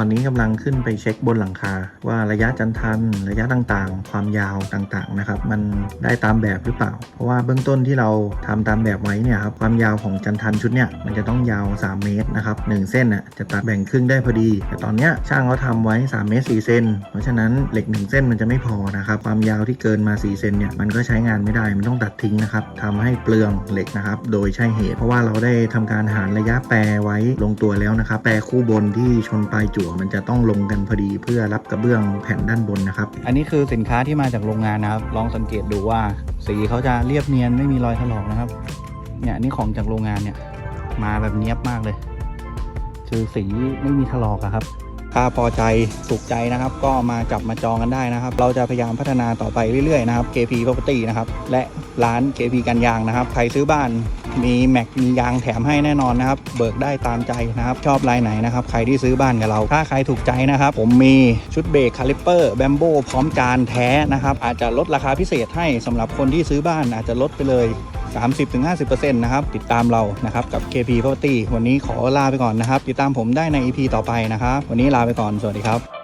อนนี้กำลังขึ้นไปเช็คบนหลังคา ว่าระยะจันทัน ระยะต่างๆ ความยาวต่างๆนะครับ มันได้ตามแบบหรือเปล่า เพราะว่าเบื้องต้นที่เราทำตามแบบไว้เนี่ยครับความยาวของจันทันชุดเนี่ยมันจะต้องยาว 3 เมตรนะครับหนึ่งเส้นน่ะจะตัดแบ่งครึ่งได้พอดี แต่ตอนเนี้ยช่างเขาทำไว้ 3 เมตร4เซนเพราะฉะนั้นเหล็ก 1 เส้นมันจะไม่พอนะครับความยาวที่เกินมา4เซนเนี่ยมันก็ใช้งานไม่ได้มันต้องตัดทิ้งนะครับทำให้เปลืองเหล็กนะครับโดยใช่เหตุ เพราะว่าเราได้ทำการหารระยะแปรไว้ลงตัวแล้วนะครับแปรคู่บนที่ชนปลายจั่วมันจะต้องลงกันพอดีเพื่อรับกระเบื้องแผ่นด้านบนนะครับ อันนี้คือสินค้าที่มาจากโรงงานนะครับ ลองสังเกตดูว่าสีเขาจะเรียบเนียนไม่มีรอยถลอกนะครับ เนี่ยนี่ของจากโรงงานเนี่ย มาแบบเนียบมากเลย คือสีไม่มีถลอกอะครับถ้าพอใจถูกใจนะครับ ก็มาจับมาจองกันได้นะครับ เราจะพยายามพัฒนาต่อไปเรื่อยๆนะครับ KP Property นะครับ และร้าน KP กันยางนะครับ ใครซื้อบ้าน มีแม็กมียางแถมให้แน่นอนนะครับเบิกได้ตามใจนะครับชอบลายไหนนะครับใครที่ซื้อบ้านกับเรา ถ้าใครถูกใจนะครับ ผมมีชุดเบรกคาลิปเปอร์แบมโบพร้อมจานแท้นะครับอาจจะลดราคาพิเศษให้สำหรับคนที่ซื้อบ้านอาจจะลดไปเลย30-50%นะครับ ติดตามเรานะครับ กับ KP Property วันนี้ขอลาไปก่อนนะครับ ติดตามผมได้ใน EP ต่อไปนะครับ วันนี้ลาไปก่อน สวัสดีครับ